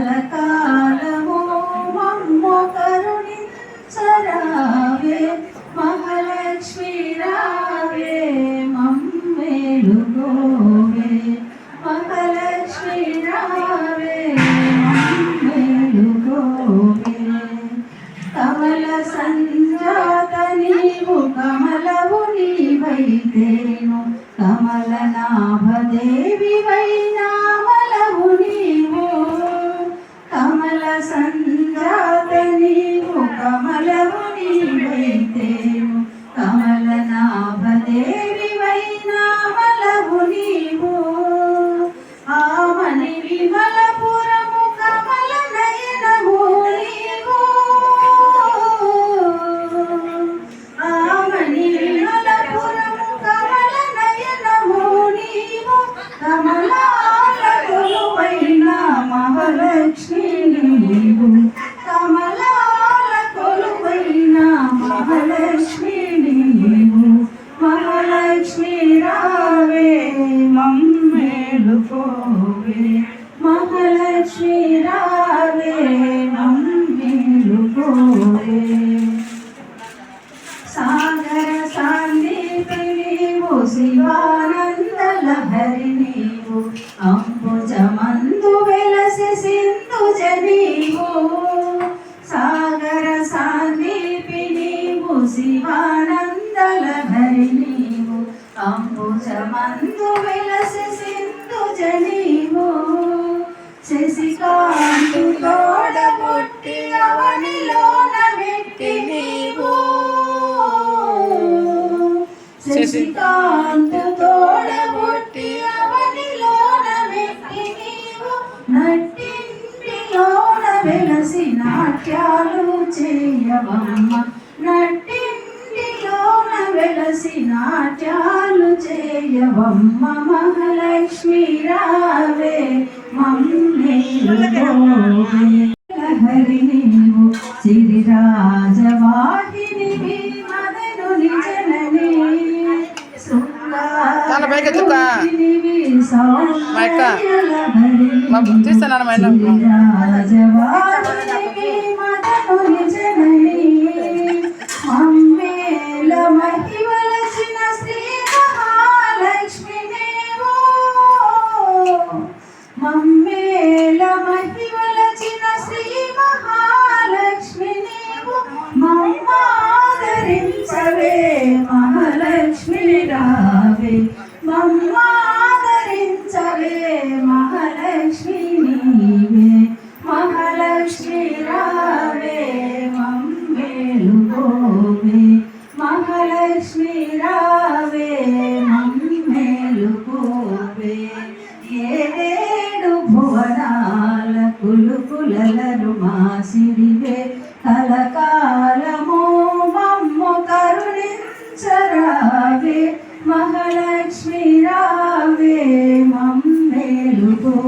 కలకాలము మమ్ము కరుణించరావే మహాలక్ష్మి రావే మమ్మేలుగోవే మహాలక్ష్మి రావే మమ్మేలుగోవే కమల సంజాత నీవు కమలవు నేను కమల నాభదేవి వైనామలవు నీవు కమల సంజాత నీవు కమలవు నీవు భూమి. కమలాల కొలువైన మహాలక్ష్మి నీవు. మహాలక్ష్మి రావే మమ్మేలు పోవే. మహాలక్ష్మి రావే మమ్మేలు పోవే. సాగర సాందీపిని శివానంద లహరి నీవు. అమ్మ శివానందలహరి నీవు అంబుజమందు వెలసి సింధు జనీవు. శశికాంతు తోడబుట్టి అవనిలోన పెట్టి నీవు. శశికాంతు తోడబుట్టి అవనిలోన పెట్టి నీవు. నట్టింటిలోన వెలసి నాట్యాలు చేయవమ్మ. నట్టింటిలోన వెలసి నాట్యాలు చేయవమ్మ మహాలక్ష్మి రావే. లహరి నీవు సిరిరాజవాహిని మదనుని జనని ఆయన. రాజవాహిని మదనుని జనని మమ్మేల మహివలసిన మమ్మేల మహిమలచిన శ్రీ మహాలక్ష్మి నీవు మమ్మాదరించవే. మాసిడివే కలకాలము మమ్ము కరుణించరావే మహాలక్ష్మి రావే మమ్మేలుకోవే